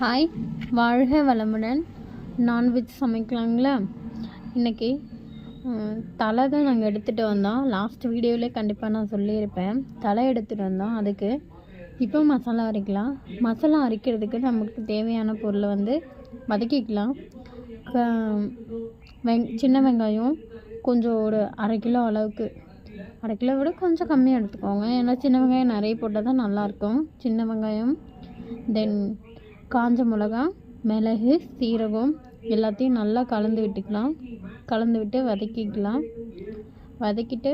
Hi. வாழ்க வளமுடன். Non veg சமைக்கலாங்களா? இன்றைக்கி தலை தான் நாங்கள் எடுத்துகிட்டு வந்தோம். லாஸ்ட் வீடியோவிலே கண்டிப்பாக நான் சொல்லியிருப்பேன். தலை எடுத்துகிட்டு வந்தோம். அதுக்கு இப்போ மசாலா அரைக்கலாம். மசாலா அரைக்கிறதுக்கு நமக்கு தேவையான பொருளை வந்து வதக்கிக்கலாம். க வெங் சின்ன வெங்காயம் கொஞ்சம் ஒரு அரை கிலோ அளவுக்கு. அரை கிலோ விட கொஞ்சம் கம்மியாக எடுத்துக்கோங்க. ஏன்னா சின்ன வெங்காயம் நிறைய போட்டால் தான் நல்லாயிருக்கும். சின்ன வெங்காயம் தென் காஞ்ச மிளகா மிளகு சீரகம் எல்லாத்தையும் நல்லா கலந்து விட்டுக்கலாம். கலந்து விட்டு வதக்கிக்கலாம். வதக்கிட்டு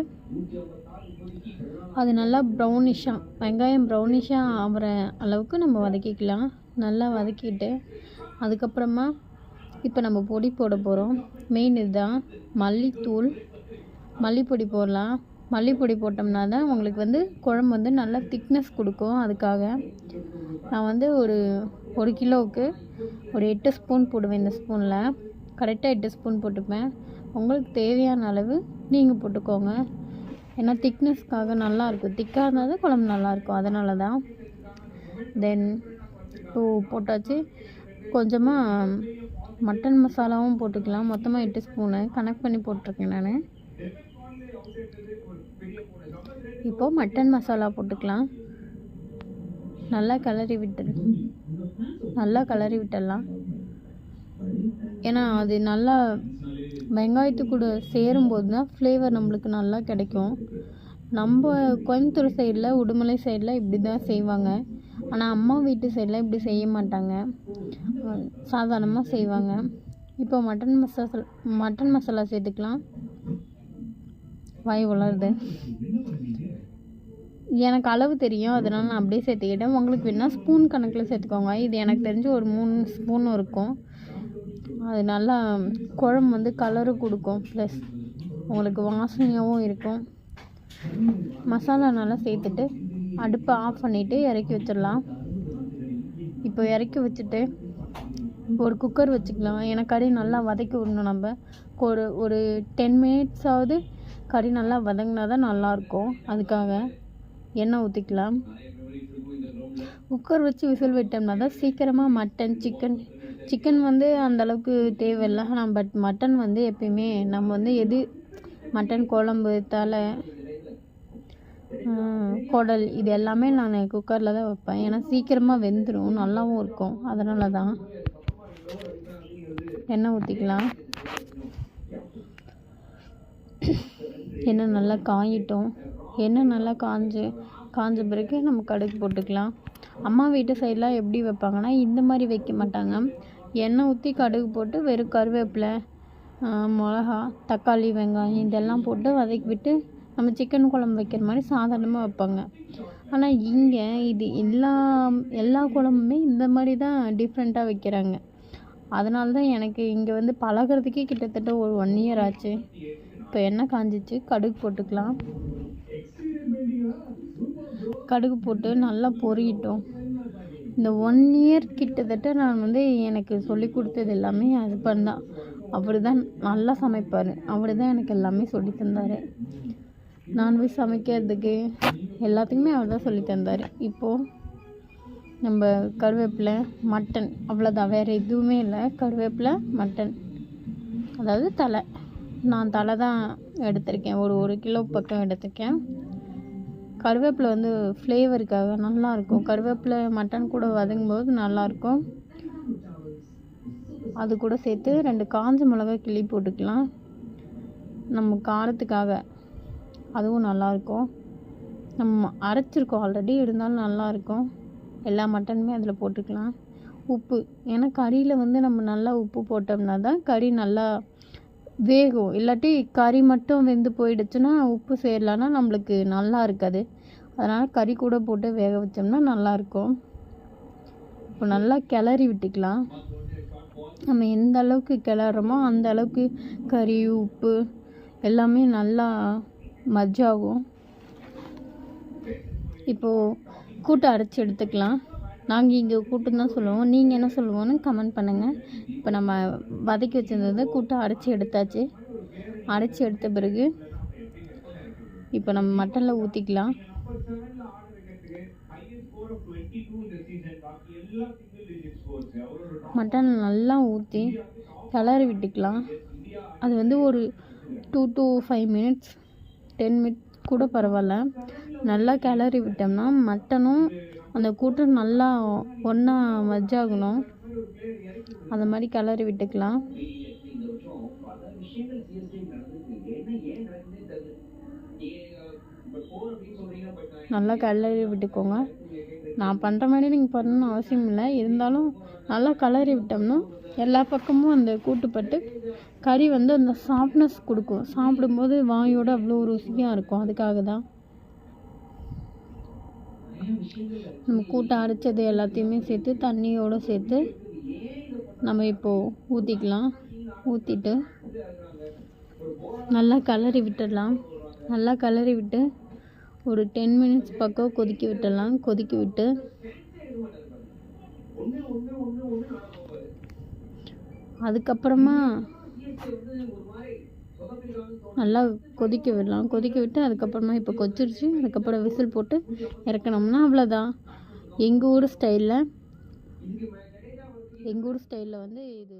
அது நல்லா ப்ரௌனிஷாக வெங்காயம் ப்ரௌனிஷாக ஆகிற அளவுக்கு நம்ம வதக்கிக்கலாம். நல்லா வதக்கிட்டு அதுக்கப்புறமா இப்போ நம்ம பொடி போட போகிறோம் மெயின் இதுதான் மல்லித்தூள். மல்லிப்பொடி போடலாம். மல்லிப்பொடி போட்டோம்னா தான் உங்களுக்கு வந்து குழம்பு வந்து நல்லா திக்னஸ் கொடுக்கும் அதுக்காக. நான் வந்து ஒரு ஒரு கிலோவுக்கு ஒரு எட்டு ஸ்பூன் போடுவேன் இந்த ஸ்பூனில். கரெக்டாக எட்டு ஸ்பூன் போட்டுப்பேன். உங்களுக்கு தேவையான அளவு நீங்கள் போட்டுக்கோங்க. ஏன்னா திக்னஸ்க்காக நல்லாயிருக்கும். திக்காக இருந்தால் தான் குழம்பு நல்லாயிருக்கும். அதனால தான். தென் டூ போட்டாச்சு. கொஞ்சமாக மட்டன் மசாலாவும் போட்டுக்கலாம். மொத்தமாக எட்டு ஸ்பூனு. கணக்கு பண்ணி போட்டிருக்கேன் நான். இப்போது மட்டன் மசாலா போட்டுக்கலாம். நல்லா கிளறி விட்டுரு நல்லா கிளறி விட்டுடலாம் ஏன்னா அது நல்லா வெங்காயத்து கூட சேரும்போது தான் ஃப்ளேவர் நம்மளுக்கு நல்லா கிடைக்கும். நம்ம கோயம்புத்தூர் சைடில் உடுமலை சைடில் இப்படி தான் செய்வாங்க. ஆனால் அம்மா வீட்டு சைடில் இப்படி செய்ய மாட்டாங்க. சாதாரணமாக செய்வாங்க. இப்போ மட்டன் மசாலா மட்டன் மசாலா சேர்த்துக்கலாம். வாய் வளருது எனக்கு அளவு தெரியும். அதனால் நான் அப்படியே சேர்த்துக்கிட்டேன். உங்களுக்கு வேணால் ஸ்பூன் கணக்கில் சேர்த்துக்கோங்க. இது எனக்கு தெரிஞ்சு ஒரு மூணு ஸ்பூன் இருக்கும். அது நல்லா குழம்பு வந்து கலரு கொடுக்கும். ப்ளஸ் உங்களுக்கு வாசனையாகவும் இருக்கும். மசாலா நல்லா சேர்த்துட்டு அடுப்பை ஆஃப் பண்ணிவிட்டு இறக்கி வச்சிடலாம். இப்போ இறக்கி வச்சுட்டு ஒரு குக்கர் வச்சுக்கலாம். ஏன்னா கறி நல்லா வதக்கி விடணும் நம்ம. ஒரு ஒரு டென் மினிட்ஸாவது கறி நல்லா வதங்கினா தான் நல்லாயிருக்கும் அதுக்காக எண்ணெய் ஊற்றிக்கலாம் குக்கர் வச்சு விசில் விட்டோம்னா தான் சீக்கிரமாக மட்டன் சிக்கன் சிக்கன் வந்து அந்தளவுக்கு தேவையில்லை. ஆனால் பட் மட்டன் வந்து எப்பயுமே நம்ம வந்து எது மட்டன் குழம்பு தலை குடல் இது எல்லாமே நான் குக்கரில் தான் வைப்பேன். ஏன்னா சீக்கிரமாக வெந்துடும் நல்லாவும் இருக்கும். அதனால தான் எண்ணெய் ஊற்றிக்கலாம் எண்ணெய் நல்லா காயிட்டும். எண்ணெய் நல்லா காஞ்சு காஞ்ச பிறகு நம்ம கடுகு போட்டுக்கலாம். அம்மா வீட்டு சைடெலாம் எப்படி வைப்பாங்கன்னா இந்த மாதிரி வைக்க மாட்டாங்க. எண்ணெய் ஊற்றி கடுகு போட்டு வெறும் கருவேப்பிலை மிளகா தக்காளி வெங்காயம் இதெல்லாம் போட்டு வதக்கி விட்டு நம்ம சிக்கன் குழம்பு வைக்கிற மாதிரி சாதாரணமாக வைப்பாங்க. ஆனால் இங்கே இது எல்லா எல்லா குழம்புமே இந்த மாதிரி தான் டிஃப்ரெண்ட்டாக வைக்கிறாங்க. அதனால தான் எனக்கு இங்கே வந்து பழகிறதுக்கே கிட்டத்தட்ட ஒரு ஒன் இயர் ஆச்சு. இப்போ எண்ணெய் காஞ்சிச்சு கடுகு போட்டுக்கலாம். கடுகு போட்டு நல்லா பொரியட்டும் இந்த ஒன் இயர் கிட்டத்தட்ட நான் வந்து எனக்கு சொல்லி கொடுத்தது எல்லாமே ஹஸ்பண்ட் தான். அவர் தான் நல்லா சமைப்பார். அவர் தான் எனக்கு எல்லாமே சொல்லி தந்தார். நான்வெஜ் சமைக்கிறதுக்கு எல்லாத்துக்குமே அவர் தான் சொல்லி தந்தார். இப்போது நம்ம கருவேப்பிலை மட்டன் அவ்வளோதான் வேறு எதுவுமே இல்லை. கருவேப்பிலை மட்டன். அதாவது தலை. நான் தலை தான் எடுத்திருக்கேன். ஒரு ஒரு கிலோ பக்கம் எடுத்திருக்கேன். கருவேப்பிலை வந்து ஃப்ளேவருக்காக நல்லாயிருக்கும். கருவேப்பிலை மட்டன் கூட வதங்கும்போது நல்லாயிருக்கும். அது கூட சேர்த்து ரெண்டு காஞ்ச மிளகா கிள்ளி போட்டுக்கலாம். நம்ம காரத்துக்காக அதுவும் நல்லாயிருக்கும். நம்ம அரைச்சிருக்கோம் ஆல்ரெடி இருந்தாலும் நல்லாயிருக்கும். எல்லா மட்டனுமே அதில் போட்டுக்கலாம். உப்பு ஏன்னா கறியில் வந்து நம்ம நல்லா உப்பு போட்டோம்னா தான் கறி நல்லா வேகும். இல்லாட்டி கறி மட்டும் வெந்து போயிடுச்சுன்னா உப்பு சேரலன்னா நம்மளுக்கு நல்லா இருக்காது. அதனால் கறி கூட போட்டு வேக வச்சோம்னா நல்லாயிருக்கும் இப்போ நல்லா கிளறி விட்டுக்கலாம். நம்ம எந்த அளவுக்கு கிளறோமோ அந்த அளவுக்கு கறி உப்பு எல்லாமே நல்லா மஜ்ஜாகும். இப்போது கூட்டை அரைச்சி எடுத்துக்கலாம். நாங்கள் இங்கே கூட்டம் தான் சொல்லுவோம். நீங்கள் என்ன சொல்லுவோன்னு கமெண்ட் பண்ணுங்கள் இப்போ நம்ம வதக்கி வச்சுருந்தது கூட்டை அரைச்சி எடுத்தாச்சு. அரைச்சி எடுத்த பிறகு இப்போ நம்ம மட்டனில் ஊற்றிக்கலாம் மட்டன் நல்லா ஊற்றி கிளறி விட்டுக்கலாம். அது வந்து ஒரு two to five minutes ten minutes கூட பரவாயில்ல. நல்லா கிளறி விட்டோம்னா மட்டனும் அந்த கூட்டம் நல்லா ஒன்றா மஜ்ஜாகணும் அந்த மாதிரி கிளறி விட்டுக்கலாம். நல்லா கிளறி விட்டுக்கோங்க. நான் பண்ணுற மாதிரி நீங்கள் பண்ணணும்னு அவசியம் இல்லை. இருந்தாலும் நல்லா கிளறி விட்டோம்னா எல்லா பக்கமும் அந்த கூட்டுப்பட்டு கறி வந்து அந்த சாஃப்ட்னஸ் கொடுக்கும். சாப்பிடும்போது வாயோட அவ்வளோ ருசியாக இருக்கும். அதுக்காக தான் நம்ம கூட்டை அரைச்சது எல்லாத்தையுமே சேர்த்து தண்ணியோடு சேர்த்து நம்ம இப்போது ஊற்றிக்கலாம் ஊற்றிட்டு நல்லா கிளறி விட்டுடலாம். நல்லா கிளறி விட்டு ஒரு டென் மினிட்ஸ் பக்கம் கொதிக்க விட்டுடலாம். கொதிக்க விட்டு அதுக்கப்புறமா நல்லா கொதிக்க விடலாம். கொதிக்க விட்டு அதுக்கப்புறமா இப்போ கொச்சிருச்சு அதுக்கப்புறம் விசில் போட்டு இறக்கணும்னா அவ்வளோதான் எங்கள் ஊர் ஸ்டைலில் எங்கள் ஊர் ஸ்டைலில் வந்து இது